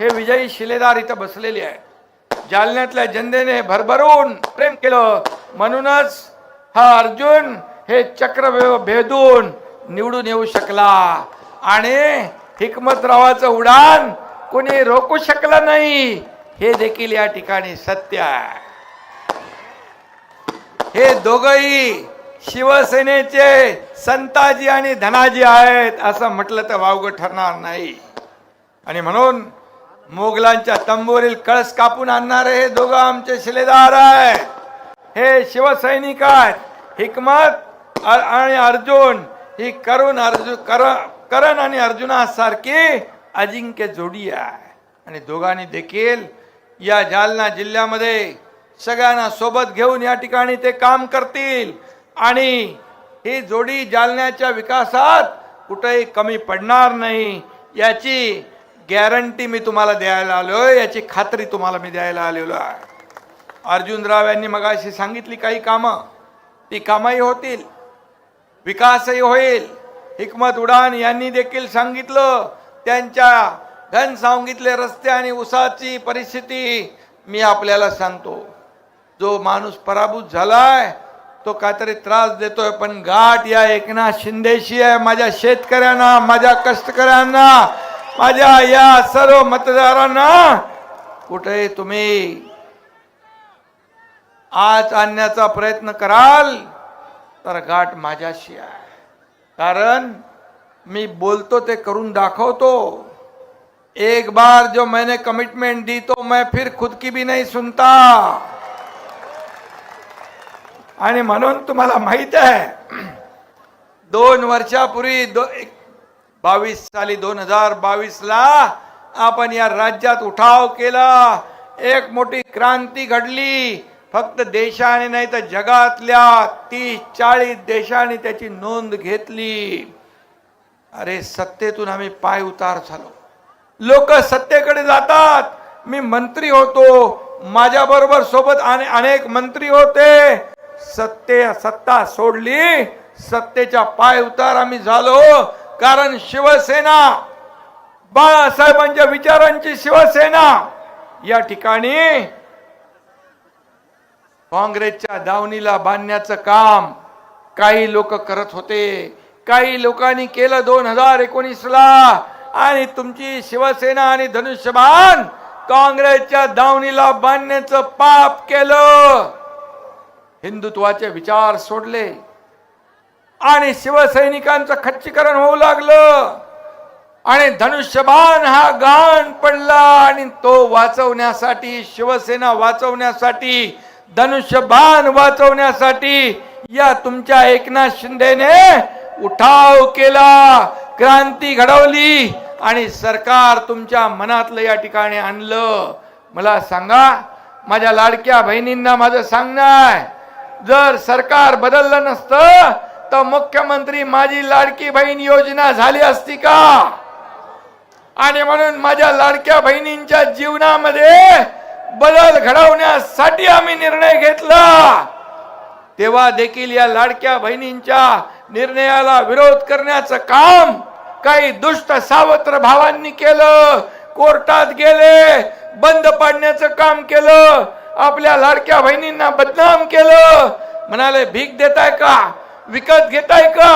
हे विजयी शिलेदार इथं बसलेले आहे. जालन्यातल्या जनतेने भरभरून प्रेम केलं. म्हणूनच हा अर्जुन हे चक्र भेदून निवडून येऊ शकला. आणि हिकमतरावाचं उडान कोणी रोखू शकलं नाही हे देखील या ठिकाणी सत्य आहे. हे दोघही शिवसेनेचे संताजी आणि धनाजी आहेत असं म्हटलं तर वावगं ठरणार नाही. आणि म्हणून मोगलांच्या तंबूवरील कळस कापून आणणारे हे दोघं आमचे शिलेदार आहे हे शिवसैनिक आहेत. हिकमत आणि अर्जुन ही करुण अर्जुन कर करण आणि अर्जुनासारखी अजिंक्य जोडी आहे. आणि दोघांनी देखील या जालना जिल्ह्यामध्ये सगळ्यांना सोबत घेऊन या ठिकाणी ते काम करतील. आणि ही जोडी जालन्याच्या विकासात कुठेही कमी पडणार नाही. याची गॅरंटी मी तुम्हाला द्यायला आलो याची खात्री तुम्हाला मी द्यायला आलेलो आहे. अर्जुनराव यांनी मगाशी सांगितली काही कामं. ती कामही होतील विकासही होईल. हिकमत उडान यांनी देखील सांगितलं त्यांच्या घन सांगितले रस्ते आणि उसाची परिस्थिती मी आपल्याला सांगतो. जो माणूस पराभूत झालाय तो काहीतरी त्रास देतोय पण गाठ या एकनाथ शिंदेशी आहे माझ्या शेतकऱ्यांना माझ्या कष्टकऱ्यांना. माझ्या या सर्व मतदारांना कुठे तुम्ही आज आणण्याचा प्रयत्न कराल तर गाठ माझ्याशी आहे. कारण मी बोलतो ते करून दाखवतो. एक बार जो मैंने कमिटमेंट दी तो मैं फिर खुद की भी नहीं सुनता. आणि म्हणून तुम्हाला माहीत आहे दोन वर्षापूर्वी दो एक- बावीस साली दोन हजार बावीस ला आपण या राज्यात उठाव केला. एक मोठी क्रांती घडली. फक्त देशाने नाही तर जगातल्या तीस चाळीस देशाने त्याची नोंद घेतली. अरे सत्तेतून आम्ही पाय उतार झालो. लोक सत्तेकडे जातात. मी मंत्री होतो. माझ्या बरोबर सोबत अने- अनेक मंत्री होते. सत्ते सत्ता सोडली. सत्तेच्या पाय उतार आम्ही झालो. कारण शिवसेना बाळासाहेबांच्या विचारांची शिवसेना या ठिकाणी काँग्रेसच्या दावणीला बांधण्याचं काम काही लोक करत होते. काही लोकांनी केलं दोन हजार एकोणीसला. आणि तुमची शिवसेना आणि धनुष्यबाण काँग्रेसच्या दावणीला बांधण्याचं पाप केलं. हिंदुत्वाचे विचार सोडले. आणि शिवसैनिकांचं खच्चीकरण होऊ लागलं. आणि धनुष्यबाण हा गाण पडला आणि तो वाचवण्यासाठी शिवसेना वाचवण्यासाठी धनुष्यबाण वाचवण्यासाठी या तुमच्या एकनाथ शिंदेने उठाव केला. क्रांती घडवली आणि सरकार तुमच्या मनातलं या ठिकाणी आणलं. मला सांगा माझ्या लाडक्या बहिणींना माझं सांगणं आहे. जर सरकार बदललं नसतं तर मुख्यमंत्री माझी लाडकी बहीण योजना झाली असती का? आणि म्हणून माझ्या लाडक्या बहिणींच्या जीवनामध्ये बदल घडवण्यासाठी आम्ही निर्णय घेतला. तेव्हा देखील या लाडक्या बहिणींच्या निर्णयाला विरोध करण्याचं काम काही दुष्ट सावत्र भावांनी केलं. कोर्टात गेले बंद पाडण्याचं काम केलं आपल्या लाडक्या बहिणींना बदनाम केलं. म्हणाले भीक देताय का? विकत घेताय का?